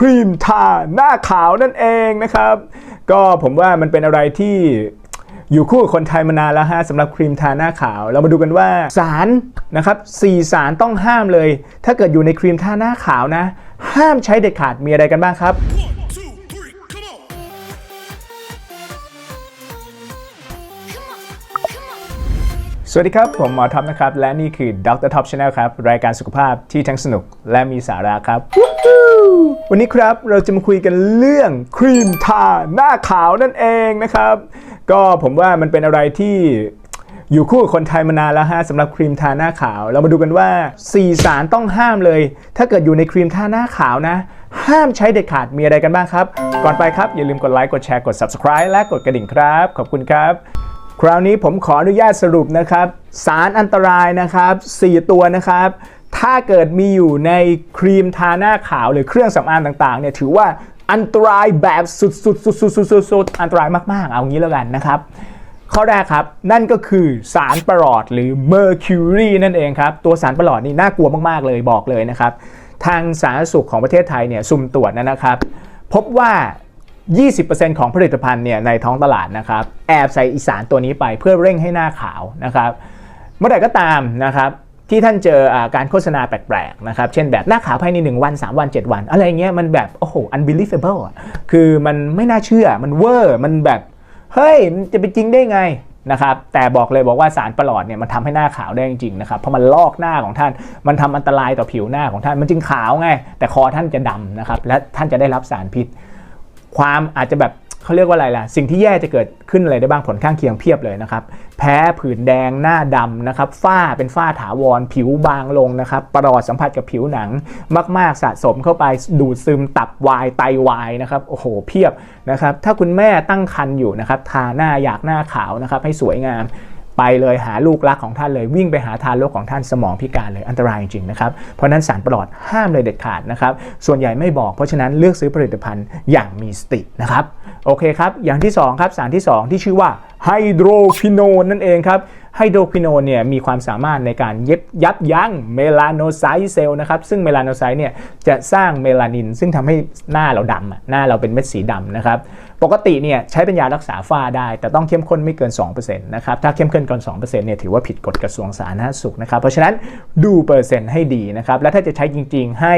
ครีมทาหน้าขาวนั่นเองนะครับ ก็ผมว่ามันเป็นอะไรที่อยู่คู่กับคนไทยมานานแล้วฮะสำหรับครีมทาหน้าขาว เรามาดูกันว่าสารนะครับสี่สารต้องห้ามเลย ถ้าเกิดอยู่ในครีมทาหน้าขาวนะ ห้ามใช้เด็ดขาดมีอะไรกันบ้างครับ on, สวัสดีครับ ผมหมอท็อปนะครับ และนี่คือ Dr. Top Channel ครับ รายการสุขภาพที่ทั้งสนุกและมีสาระครับ วันนี้ครับเราจะมาคุยกันเรื่องครีมทาหน้าขาวนั่นเองนะครับ ก็ผมว่ามันเป็นอะไรที่อยู่คู่กับคนไทยมานานแล้วฮะสำหรับครีมทาหน้าขาว เรามาดูกันว่า 4 สารต้องห้ามเลย ถ้าเกิดอยู่ในครีมทาหน้าขาวนะ ห้ามใช้เด็ดขาดมีอะไรกันบ้างครับ ก่อนไปครับ อย่าลืมกดไลค์กดแชร์กด subscribe และกดกระดิ่งครับ ขอบคุณครับ คราวนี้ผมขออนุญาตสรุปนะครับ สารอันตรายนะครับ 4 ตัวนะครับ ถ้าเกิดมีอยู่ในครีมทาหน้าขาวหรือเครื่องสำอางต่างๆเนี่ยถือว่าอันตรายแบบสุดๆๆๆๆๆอันตรายมากๆ เอางี้แล้วกันนะครับ ข้อแรกครับ นั่นก็คือสารประหลอดหรือ Mercury นั่นเองครับ ตัวสารประหลอดนี่น่ากลัวมากๆเลยบอกเลยนะครับ ทางสาธารณสุขของประเทศไทยเนี่ยสุ่มตรวจนะครับ พบว่า 20%ของผลิตภัณฑ์เนี่ยในท้องตลาดนะครับ แอบใส่อีสารตัวนี้ไปเพื่อเร่งให้หน้าขาวนะครับ เมื่อไหร่ก็ตามนะครับ ที่ท่านเจออการโฆษณาแปลกๆนะครับ เช่นแบบหน้าขาวภายใน 1 วัน 3 วัน 7 วัน อะไรเงี้ยมันแบบ โอ้โห unbelievable อะคือมันไม่น่าเชื่อมันเวอร์ มันแบบ เฮ้ย มันจะเป็นจริงได้ไงนะครับแต่บอกเลยบอกว่าสารประหลอดเนี่ยมันทำให้หน้าขาวได้จริงๆนะครับเพราะมันลอกหน้าของท่าน มันทำอันตรายต่อผิวหน้าของท่าน มันจึงขาวไง แต่คอท่านจะดำนะครับและท่านจะได้รับสารพิษ ความอาจจะแบบ เขาเรียกว่าอะไรล่ะ สิ่งที่แย่จะเกิดขึ้นอะไรได้บ้างผลข้างเคียงเพียบเลยนะครับ แพ้ผื่นแดงหน้าดำนะครับ ฝ้าเป็นฝ้าถาวร ผิวบางลงนะครับ ประหลอดสัมผัสกับผิวหนัง มาก ๆ สะสมเข้าไปดูดซึมตับวาย ไตวายนะครับ โอ้โห เพียบนะครับ ถ้าคุณแม่ตั้งครรภ์อยู่นะครับ ทาหน้าอยากหน้าขาวนะครับ ให้สวยงาม ไปเลยหาลูกรักของท่านเลยวิ่งไปหาทานโรคของท่านสมองพิการเลยอันตรายจริงๆนะครับเพราะนั้นสารปลอดห้ามเลยเด็ดขาดนะครับส่วนใหญ่ไม่บอกเพราะฉะนั้นเลือกซื้อผลิตภัณฑ์อย่างมีสตินะครับโอเคครับอย่างที่สองครับสารที่สองที่ชื่อว่าไฮโดรควิโนนนั่นเองครับ ไฮโดรควิโนนเนี่ยมีความสามารถในการเย็บยับยั้งเมลาโนไซต์เซลล์นะครับ ซึ่งเมลาโนไซต์เนี่ยจะสร้างเมลานิน ซึ่งทำให้หน้าเราดำหน้าเราเป็นเม็ดสีดำนะครับ ปกติเนี่ยใช้เป็นยารักษาฝ้าได้ แต่ต้องเข้มข้นไม่เกิน 2%นะครับ ถ้าเข้มข้นเกิน 2%เนี่ยถือว่าผิดกฎกระทรวงสาธารณสุขนะครับ เพราะฉะนั้นดูเปอร์เซ็นต์ให้ดีนะครับ และถ้าจะใช้จริง ๆ ให้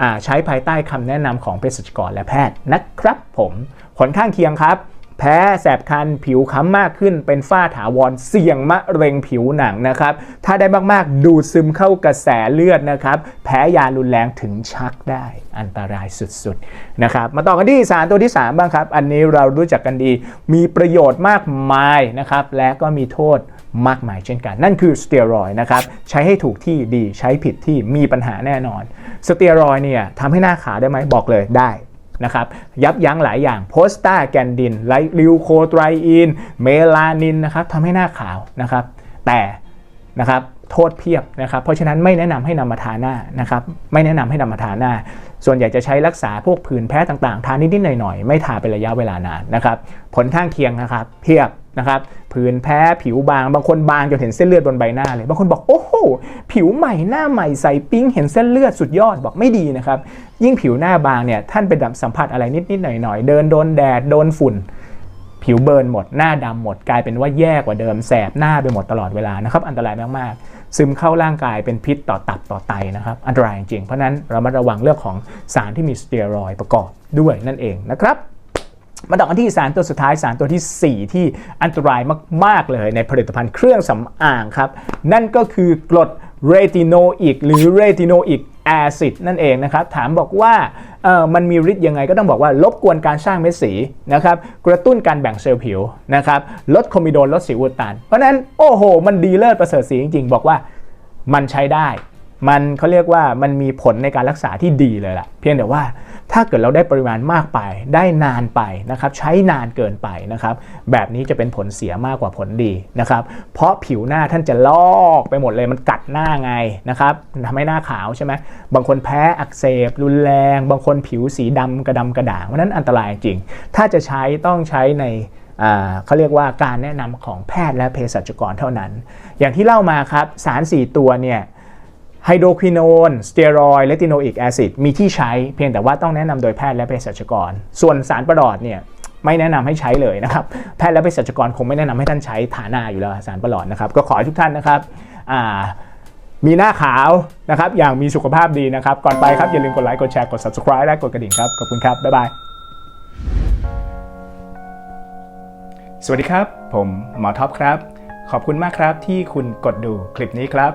อ่าใช้ภายใต้คำแนะนำของเภสัชกรและแพทย์นะครับผมผลข้างเคียงครับ แพ้แสบคันผิวค้ำมากขึ้นเป็นฝ้าถาวรเสี่ยงมะเร็งผิวหนังนะครับ ถ้าได้มากๆ ดูดซึมเข้ากระแสเลือดนะครับ แพ้ยารุนแรงถึงชักได้อันตรายสุดๆนะครับ มาต่อกันที่สารตัวที่ 3 บ้างครับ อันนี้เรารู้จักกันดี มีประโยชน์มากมายนะครับ และก็มีโทษมากมายเช่นกัน นั่นคือสเตียรอยนะครับ ใช้ให้ถูกที่ดีใช้ผิดที่มีปัญหาแน่นอน สเตียรอยเนี่ยทำให้หน้าขาวได้ไหมบอกเลยได้ นะครับยับยั้งหลายอย่างโพสตาแกนดินไลลิวโคไตรอีน เมลานินนะครับทำให้หน้าขาวนะครับแต่นะครับโทษเพียบนะครับ เพราะฉะนั้นไม่แนะนำให้นำมาทาหน้านะครับ ไม่แนะนำให้นำมาทาหน้า ส่วนใหญ่จะใช้รักษาพวกผื่นแพ้ต่างๆ ทานิดๆหน่อยๆ ไม่ทาเป็นระยะเวลานานนะครับ ผลข้างเคียงนะครับ เพียบ นะครับผื่นแพ้ผิวบางบางคนบางจนเห็นเส้นเลือดบนใบหน้าเลย บางคนบอกโอ้โหผิวใหม่หน้าใหม่ใสปิ้งเห็นเส้นเลือดสุดยอดบอกไม่ดีนะครับ ยิ่งผิวหน้าบางเนี่ยท่านไปดับสัมผัสอะไรนิดๆหน่อยๆ เดินโดนแดดโดนฝุ่น ผิวเบิร์นหมดหน้าดำหมด กลายเป็นว่าแย่กว่าเดิมแสบหน้าไปหมดตลอดเวลานะครับอันตรายมากๆ ซึมเข้าร่างกายเป็นพิษต่อตับต่อไตนะครับอันตรายจริงเพราะฉะนั้นเรามาระวังเรื่องของสารที่มีสเตียรอยด์ประกอบด้วยนั่นเองนะครับ มาต่อกันที่สารตัวสุดท้ายสารตัวทีสี่ 4 ที่อันตรายมาก ๆ เลยในผลิตภัณฑ์เครื่องสำอางครับ นั่นก็คือกรดเรติโนอิกหรือเรติโนอิกแอซิดนั่นเองนะครับ ถามบอกว่าเออมันมีฤทธิ์ยังไงก็ต้องบอกว่าลบกวนการสร้างเม็ดสีนะครับกระตุ้นการแบ่งเซลล์ผิวนะครับลดคอมิโดนลดสิวอุดตัน เพราะฉะนั้น โอ้โห มันดีเลิศประเสริฐสีจริง ๆ บอกว่ามันใช้ได้ มันเขาเรียกว่ามันมีผลในการรักษาที่ดีเลยล่ะ เพียงแต่ว่า ถ้าเกิดเราได้ปริมาณมากไป ได้นานไปนะครับ ใช้นานเกินไปนะครับ แบบนี้จะเป็นผลเสียมากกว่าผลดีนะครับ เพราะผิวหน้าท่านจะลอกไปหมดเลยมันกัดหน้าไงนะครับทำให้หน้าขาวใช่ไหมบางคนแพ้อักเสบ รุนแรง บางคนผิวสีดำกระดำกระด่างเพราะนั้นอันตรายจริง ถ้าจะใช้ต้องใช้ในเขาเรียกว่าการแนะนำของแพทย์และเภสัชกรเท่านั้น อย่างที่เล่ามาครับสาร 4 ตัวเนี่ย ไฮโดรควิโนนสเตียรอยด์แลติโนอิกแอซิดมีที่ใช้เพียงแต่ว่าต้องแนะนำโดยแพทย์และเภสัชกร ส่วนสารประหลอดเนี่ยไม่แนะนำให้ใช้เลยนะครับแพทย์และเภสัชกรคงไม่แนะนำให้ท่านใช้ฐานาอยู่แล้วสารประหลอดนะครับ ก็ขอให้ทุกท่านนะครับมีหน้าขาวนะครับ อย่างมีสุขภาพดีนะครับ ก่อนไปครับ อย่าลืมกดไลค์กดแชร์กด subscribe และกดกระดิ่งครับ ขอบคุณครับ บ๊ายบาย สวัสดีครับ ผมหมอท็อปครับ ขอบคุณมากครับที่คุณกดดูคลิปนี้ครับ